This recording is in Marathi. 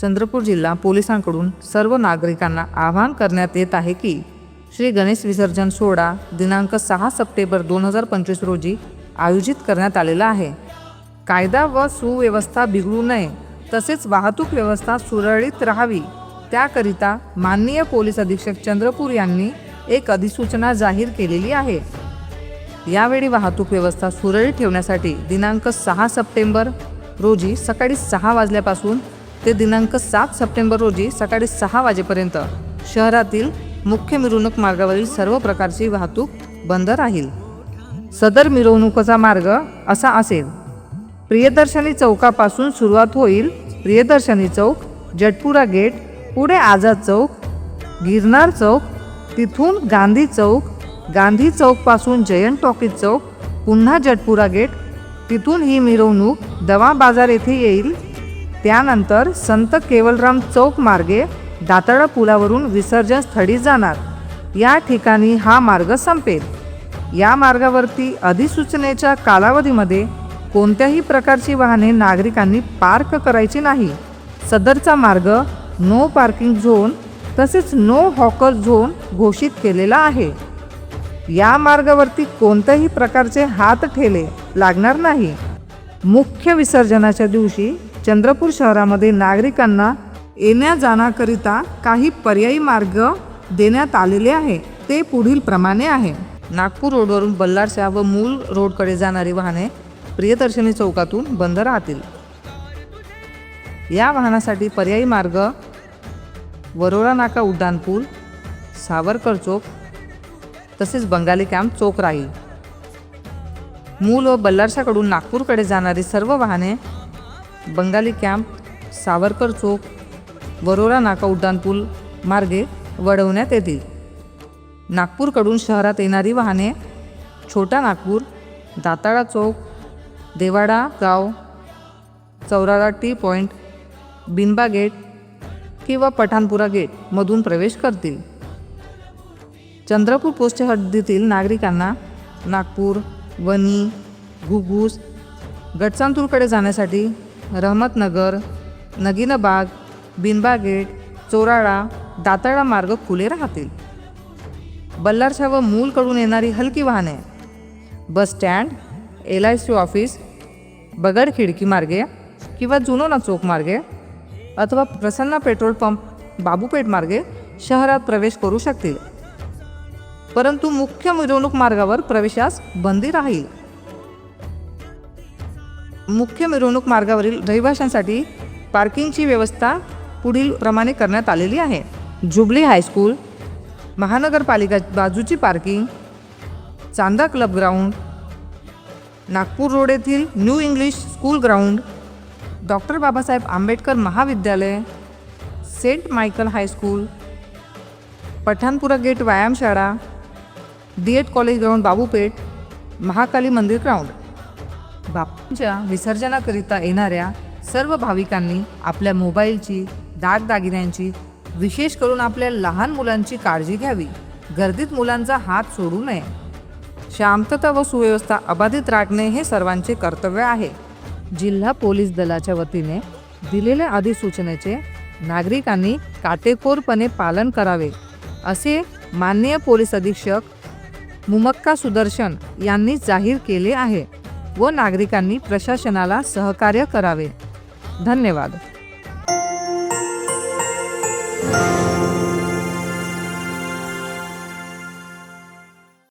चंद्रपूर जिल्हा पोलिसांकडून सर्व नागरिकांना आवाहन करण्यात येत आहे की श्री गणेश विसर्जन सोहळा दिनांक सहा सप्टेंबर दोन हजार पंचवीस रोजी आयोजित करण्यात आलेला आहे. कायदा व सुव्यवस्था बिघडू नये तसेच वाहतूक व्यवस्था सुरळीत राहावी त्याकरिता माननीय पोलीस अधीक्षक चंद्रपूर यांनी एक अधिसूचना जाहीर केलेली आहे. यावेळी वाहतूक व्यवस्था सुरळीत ठेवण्यासाठी दिनांक सहा सप्टेंबर रोजी सकाळी सहा वाजल्यापासून ते दिनांक सात सप्टेंबर रोजी सकाळी सहा वाजेपर्यंत शहरातील मुख्य मिरवणूक मार्गावरील सर्व प्रकारची वाहतूक बंद राहील. सदर मिरवणुकीचा मार्ग असा असेल प्रियदर्शनी चौकापासून सुरुवात होईल. प्रियदर्शनी चौक जटपुरा गेट पुढे आझाद चौक गिरनार चौक तिथून गांधी चौक गांधी चौकपासून जयंत टॉकीज चौक पुन्हा जटपुरा गेट तिथून ही मिरवणूक दवा बाजार येथे येईल. त्यानंतर संत केवलराम चौक मार्गे दातडा पुलावरून विसर्जन स्थळी जाणार. या ठिकाणी हा मार्ग संपेल. या मार्गावरती अधिसूचनेच्या कालावधीमध्ये कोणत्याही प्रकारची वाहने नागरिकांनी पार्क करायची नाही. सदरचा मार्ग नो पार्किंग झोन तसेच नो हॉकर झोन घोषित केलेला आहे. या मार्गावरती कोणत्याही प्रकारचे हात ठेले लागणार नाही. मुख्य विसर्जनाच्या दिवशी चंद्रपूर शहरामध्ये नागरिकांना येण्या जाण्याकरिता काही पर्यायी मार्ग देण्यात आलेले आहे. ते पुढील प्रमाणे आहे. नागपूर रोडवरून बल्लारशा व मूल रोडकडे जाणारी वाहने प्रियदर्शनी चौकातून बंद राहतील. या वाहनासाठी पर्यायी मार्ग वरोरा नाका उड्डाणपूल सावरकर चौक तसेच बंगाली कॅम्प चौक राहील. मूल व बल्लारशाकडून नागपूरकडे जाणारी सर्व वाहने बंगाली कॅम्प सावरकर चौक वरोरा नाका उड्डाणपूल मार्गे वळवण्यात येतील. नागपूरकडून शहरात येणारी वाहने छोटा नागपूर दाताळा चौक देवाडा गाव Chaurala T point Binba gate किंवा पठाणपुरा गेटमधून प्रवेश करतील. चंद्रपूर पोस्ट हद्दीतील नागरिकांना नागपूर वनी घुगूस गटसांतूरकडे जाण्यासाठी रहमतनगर नगीनबाग बिनबा गेट चोराळा दाताळा मार्ग खुले राहतील. बल्लारशा व मूलकडून येणारी हलकी वाहने bus stand L I C office Bagad खिडकी मार्गे किंवा जुनोना चौक मार्गे अथवा प्रसन्ना पेट्रोल पंप बाबूपेठ मार्गे शहरात प्रवेश करू शकतील. परंतु मुख्य मिरवणूक मार्गावर प्रवेशास बंदी राहील. मुख्य मिरवणूक मार्गावरील रहिवाशांसाठी पार्किंगची व्यवस्था पुढील प्रमाणे करण्यात आलेली आहे. जुबली हायस्कूल महानगरपालिका बाजूची parking Chanda club ground Nagpur road येथील new English school ground doctor Babasaheb Ambedkar महाविद्यालय saint Michael high school Pathanpura gate व्यायामशाळा D Ed college ground Babupeth Mahakali मंदिर ग्राउंड. बापूंच्या विसर्जनाकरिता येणाऱ्या सर्व भाविकांनी आपल्या मोबाईलची दागदागिन्यांची विशेष करून आपल्या लहान मुलांची काळजी घ्यावी. गर्दीत मुलांचा हात सोडू नये. शांतता व सुव्यवस्था अबाधित राखणे हे सर्वांचे कर्तव्य आहे. जिल्हा पोलीस दलाच्या वतीने दिलेल्या अधिसूचनेचे नागरिकांनी काटेकोरपणे पालन करावे असे माननीय पोलीस अधीक्षक मुमक्का सुदर्शन यांनी जाहीर केले आहे. व नागरिकांनी प्रशासनाला सहकार्य करावे. धन्यवाद.